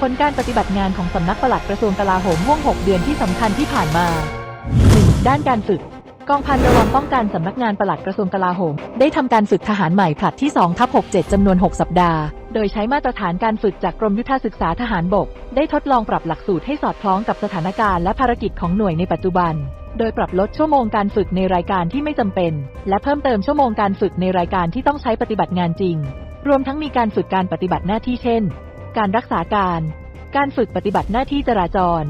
ผลการปฏิบัติงานของสำนักปลัดกระทรวงกลาโหมห่วง 6 เดือนที่สำคัญที่ผ่านมา 1. ด้านการฝึก กองพันระวังป้องกันสำนักงานปลัดกระทรวงกลาโหม ได้ทำการฝึกทหารใหม่ผลัดที่2ทับ67จำนวน 6 สัปดาห์ โดยใช้มาตรฐานการฝึกจากกรมยุทธศึกษาทหารบก ได้ทดลองปรับหลักสูตรให้สอดคล้องกับสถานการณ์และภารกิจของหน่วยในปัจจุบันโดยปรับลดชั่วโมงการฝึกในรายการที่ไม่จำเป็น และเพิ่มเติมชั่วโมงการฝึกในรายการที่ต้องใช้ปฏิบัติงานจริง รวมทั้งมีการฝึกการปฏิบัติหน้าที่เช่น การรักษาการ การฝึกปฏิบัติหน้าที่จราจร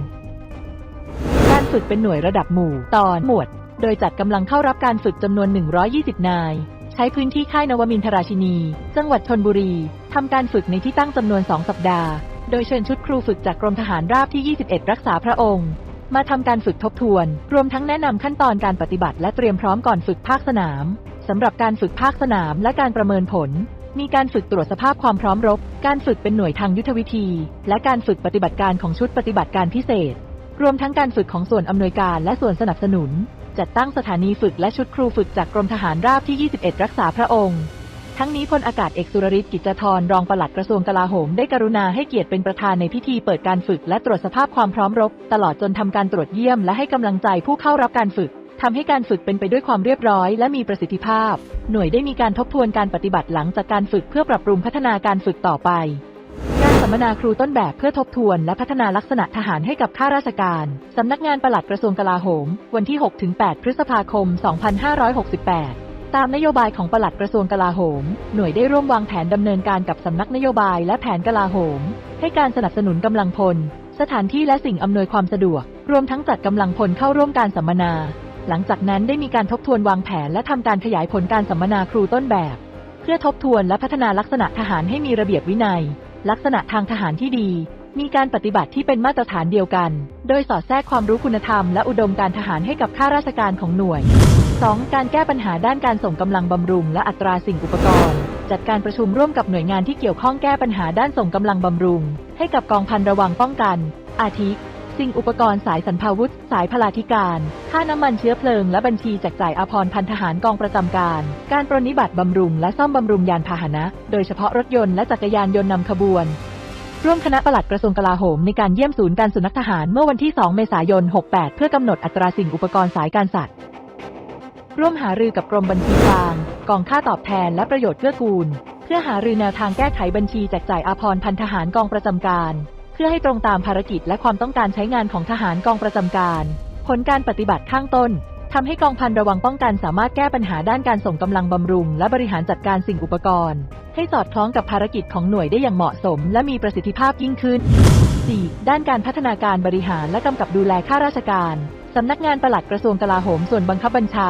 การฝึกเป็นหน่วยระดับหมู่ตอนหมวด โดยจัดกำลังเข้ารับการฝึกจำนวน 120 นาย ใช้พื้นที่ค่ายนวมินทราชินี จังหวัดชนบุรีทำการฝึกในที่ตั้งจำนวน 2 สัปดาห์ โดยเชิญชุดครูฝึกจากกรมทหารราบที่ 21 รักษาพระองค์ มาทำการฝึกทบทวน รวมทั้งแนะนำขั้นตอนการปฏิบัติและเตรียมพร้อมก่อนฝึกภาคสนามสำหรับการฝึกภาคสนามและการประเมินผล มีการฝึกตรวจสภาพความพร้อมรบ การฝึกเป็นหน่วยทางยุทธวิธี และการฝึกปฏิบัติการของชุดปฏิบัติการพิเศษ รวมทั้งการฝึกของส่วนอำนวยการและส่วนสนับสนุน จัดตั้งสถานีฝึกและชุดครูฝึกจากกรมทหารราบที่ 21 รักษาพระองค์ ทั้งนี้พลอากาศเอกสุรริศกิจธรรองปลัดกระทรวงกลาโหมได้กรุณาให้เกียรติเป็นประธานในพิธีเปิดการฝึกและตรวจสภาพความพร้อมรบ ตลอดจนทำการตรวจเยี่ยมและให้กำลังใจผู้เข้ารับการฝึก ทำให้การฝึกเป็นไปด้วยความเรียบร้อย และมีประสิทธิภาพ หน่วยได้มีการทบทวนการปฏิบัติหลังจากการฝึกเพื่อปรับปรุงพัฒนาการฝึกต่อไป การสัมมนาครูต้นแบบเพื่อทบทวนและพัฒนาลักษณะทหารให้กับข้าราชการ สำนักงานปลัดกระทรวงกลาโหม วันที่ 6-8 พฤษภาคม 2568ตามนโยบายของปลัดกระทรวงกลาโหม หน่วยได้ร่วมวางแผนดำเนินการกับสำนักนโยบายและแผนกลาโหม ให้การสนับสนุนกำลังพล สถานที่และสิ่งอำนวยความสะดวก รวมทั้งจัดกำลังพลเข้าร่วมการสัมมนา หลังจากนั้นได้มีการทบทวนวางแผนและทำการขยายผลการสัมมนาครูต้นแบบ เพื่อทบทวนและพัฒนาลักษณะทหารให้มีระเบียบวินัย ลักษณะทางทหารที่ดี มีการปฏิบัติที่เป็นมาตรฐานเดียวกัน โดยสอดแทรกความรู้คุณธรรมและอุดมการทหารให้กับข้าราชการของหน่วย 2. การแก้ปัญหาด้านการส่งกำลังบำรุง และอัตราสิ่งอุปกรณ์ จัดการประชุมร่วมกับหน่วยงานที่เกี่ยวข้องแก้ปัญหาด้านส่งกำลังบำรุง ให้กับกองพันระวังป้องกัน อาทิ สิ่งอุปกรณ์สายสันพาวุธ สายพลาธิการ ค่าน้ำมันเชื้อเพลิง และบัญชีแจกจ่ายอาพรพันทหารกองประจำการ การปรนนิบัติบำรุง และซ่อมบำรุงยานพาหนะ โดยเฉพาะรถยนต์และจักรยานยนต์นำขบวน ร่วมคณะปลัดกระทรวงกลาโหมในการเยี่ยมศูนย์การสุนัขทหารเมื่อวันที่ 2 เมษายน 68 เพื่อกำหนดอัตราสิ่งอุปกรณ์สายการสัตว์ ร่วมหารือกับกรมบัญชีกลางกองค่าตอบแทนและประโยชน์เกื้อกูล เพื่อหารือแนวทางแก้ไขบัญชีแจกจ่ายอาพรพันทหารกองประจำการ พื่อให้ตรงตามภารกิจและความต้องการใช้งานของทหารกองประจำการ ผลการปฏิบัติข้างต้นทำให้กองพันระวังป้องกันสามารถแก้ปัญหาด้านการส่งกำลังบำรุง และบริหารจัดการสิ่งอุปกรณ์ ให้สอดคล้องกับภารกิจของหน่วยได้อย่างเหมาะสม และมีประสิทธิภาพยิ่งขึ้น 4. ด้านการพัฒนาการบริหารและกำกับดูแลข้าราชการสำนักงานปลัดกระทรวงกลาโหมส่วนบังคับบัญชา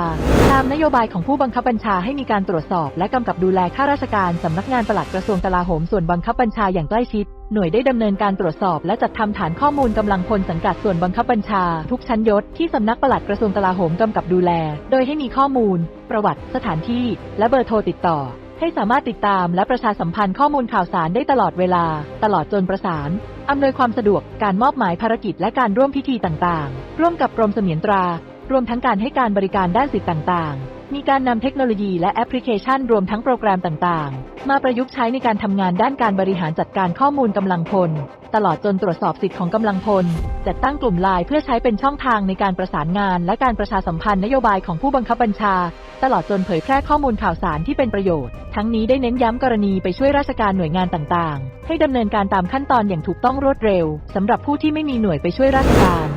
ตามนโยบายของผู้บังคับบัญชาให้มีการตรวจสอบ และกำกับดูแลข้าราชการสำนักงานปลัดกระทรวงกลาโหมส่วนบังคับบัญชาอย่างใกล้ชิด หน่วยได้ดำเนินการตรวจสอบและจัดทำฐานข้อมูลกำลังพลสังกัดส่วนบังคับบัญชา ทุกชั้นยศที่สำนักปลัดกระทรวงกลาโหมกำกับดูแล โดยให้มีข้อมูล ประวัติ สถานที่ และเบอร์โทรติดต่อ ให้สามารถติดตามและประชาสัมพันธ์ข้อมูลข่าวสารได้ตลอดเวลา ตลอดจนประสานอำนวยความสะดวกการมอบหมายภารกิจและการร่วมพิธีต่างๆ ร่วมกับกรมเสมียนตรา รวมทั้งการให้การบริการด้านสิทธิต่างๆ มีการนำเทคโนโลยีและแอปพลิเคชันรวมทั้งโปรแกรมต่างๆ มาประยุกต์ใช้ในการทำงานด้านการบริหารจัดการข้อมูลกำลังพล ตลอดจนตรวจสอบสิทธิของกำลังพล จัดตั้งกลุ่มไลน์เพื่อใช้เป็นช่องทางในการประสานงาน และการประชาสัมพันธ์นโยบายของผู้บังคับบัญชา ตลอดจนเผยแพร่ข้อมูลข่าวสารที่เป็นประโยชน์ ทั้งนี้ได้เน้นย้ำกรณีไปช่วยราชการหน่วยงานต่างๆ ให้ดำเนินการตามขั้นตอนอย่างถูกต้องรวดเร็วสำหรับผู้ที่ไม่มีหน่วยไปช่วยราชการ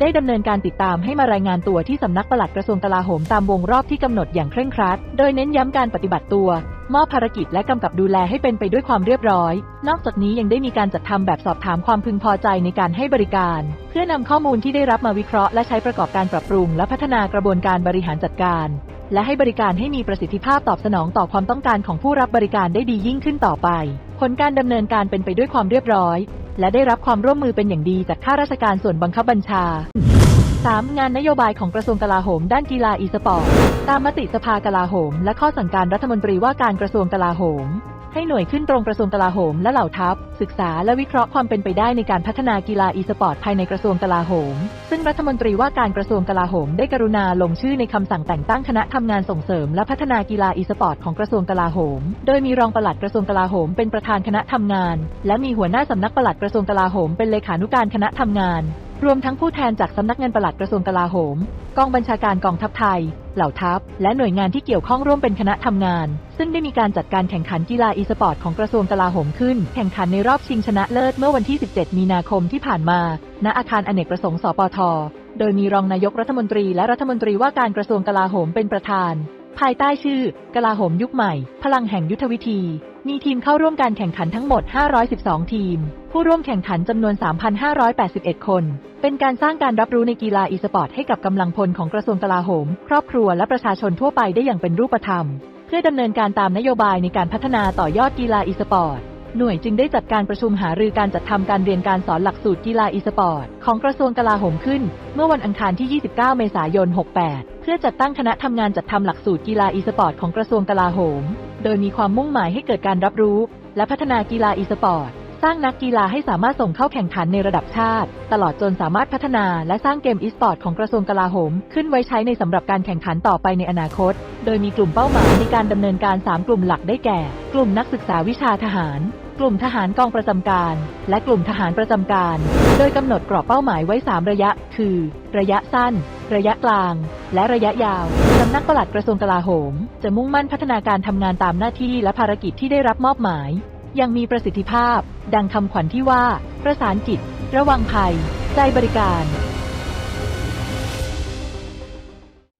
ได้ดำเนินการติดตามให้มารายงานตัวที่สำนักปลัดกระทรวงกลาโหมตามวงรอบที่กำหนดอย่างเคร่งครัด โดยเน้นย้ำการปฏิบัติตัว มอบภารกิจและกำกับดูแลให้เป็นไปด้วยความเรียบร้อย นอกจากนี้ยังได้มีการจัดทำแบบสอบถามความพึงพอใจในการให้บริการ เพื่อนำข้อมูลที่ได้รับมาวิเคราะห์และใช้ประกอบการปรับปรุง และพัฒนากระบวนการบริหารจัดการ และให้บริการให้มีประสิทธิภาพตอบสนองต่อความต้องการของผู้รับบริการได้ดียิ่งขึ้นต่อไป ผลการดำเนินการเป็นไปด้วยความเรียบร้อย และได้รับความร่วมมือเป็นอย่างดีจากข้าราชการส่วนบังคับบัญชา 3. งานนโยบายของกระทรวงกลาโหมด้านกีฬาอีสปอร์ต ตามมติสภากลาโหม และข้อสั่งการรัฐมนตรีว่าการกระทรวงกลาโหม ให้หน่วยขึ้นตรงกระทรวงกลาโหมและเหล่าทัพ ศึกษาและวิเคราะห์ความเป็นไปได้ในการพัฒนากีฬาอีสปอร์ตภายในกระทรวงกลาโหม ซึ่งรัฐมนตรีว่าการกระทรวงกลาโหม ได้กรุณาลงชื่อในคำสั่งแต่งตั้งคณะทำงานส่งเสริม และพัฒนากีฬาอีสปอร์ตของกระทรวงกลาโหม โดยมีรองปลัดกระทรวงกลาโหม เป็นประธานคณะทำงาน และมีหัวหน้าสำนักปลัดกระทรวงกลาโหม เป็นเลขานุการคณะทำงาน รวมทั้งผู้แทนจากสำนักงานปลัดกระทรวงกลาโหม กองบัญชาการกองทัพไทย เหล่าทัพ และหน่วยงานที่เกี่ยวข้องร่วมเป็นคณะทำงาน ซึ่งได้มีการจัดการแข่งขันกีฬาอีสปอร์ตของกระทรวงกลาโหมขึ้น แข่งขันในรอบชิงชนะเลิศเมื่อวันที่ 17 มีนาคมที่ผ่านมา ณ อาคารอเนกประสงค์ สปท โดยมีรองนายกรัฐมนตรีและรัฐมนตรีว่าการกระทรวงกลาโหมเป็นประธาน ภายใต้ชื่อ กลาโหมยุคใหม่ พลังแห่งยุทธวิธี มีทีมเข้าร่วมการแข่งขันทั้งหมด 512 ทีม ผู้ร่วมแข่งขันจำนวน 3,581 คน เป็นการสร้างการรับรู้ในกีฬาอีสปอร์ตให้กับกำลังพลของกระทรวงกลาโหม ครอบครัวและประชาชนทั่วไปได้อย่างเป็นรูปธรรม เพื่อดำเนินการตามนโยบายในการพัฒนาต่อยอดกีฬาอีสปอร์ตหน่วยจึงได้จัดการประชุมหารือการจัดทำการเรียนการสอนหลักสูตรกีฬาอีสปอร์ตของกระทรวงกลาโหมขึ้น เมื่อวันอังคารที่ 29 เมษายน 68 เพื่อจัดตั้งคณะทำงานจัดทำหลักสูตรกีฬาอีสปอร์ตของกระทรวงกลาโหม โดยมีความมุ่งหมายให้เกิดการรับรู้ และพัฒนากีฬาอีสปอร์ต สร้างนักกีฬาให้สามารถส่งเข้าแข่งขันในระดับชาติ ตลอดจนสามารถพัฒนาและสร้างเกมอีสปอร์ตของกระทรวงกลาโหม ขึ้นไว้ใช้ในสำหรับการแข่งขันต่อไปในอนาคต โดยมีกลุ่มเป้าหมายในการดำเนินการ 3 กลุ่มหลักได้แก่ กลุ่มนักศึกษาวิชาทหารกลุ่มทหารกองประจำการ และกลุ่มทหารประจำการ โดยกำหนดกรอบเป้าหมายไว้ 3 ระยะ คือ ระยะสั้น ระยะกลาง และระยะยาว สำนักปลัดกระทรวงกลาโหม จะมุ่งมั่นพัฒนาการทำงานตามหน้าที่และภารกิจที่ได้รับมอบหมายยังมีประสิทธิภาพ ดังคำขวัญที่ว่า ประสานจิตระวังภัย ใจบริการ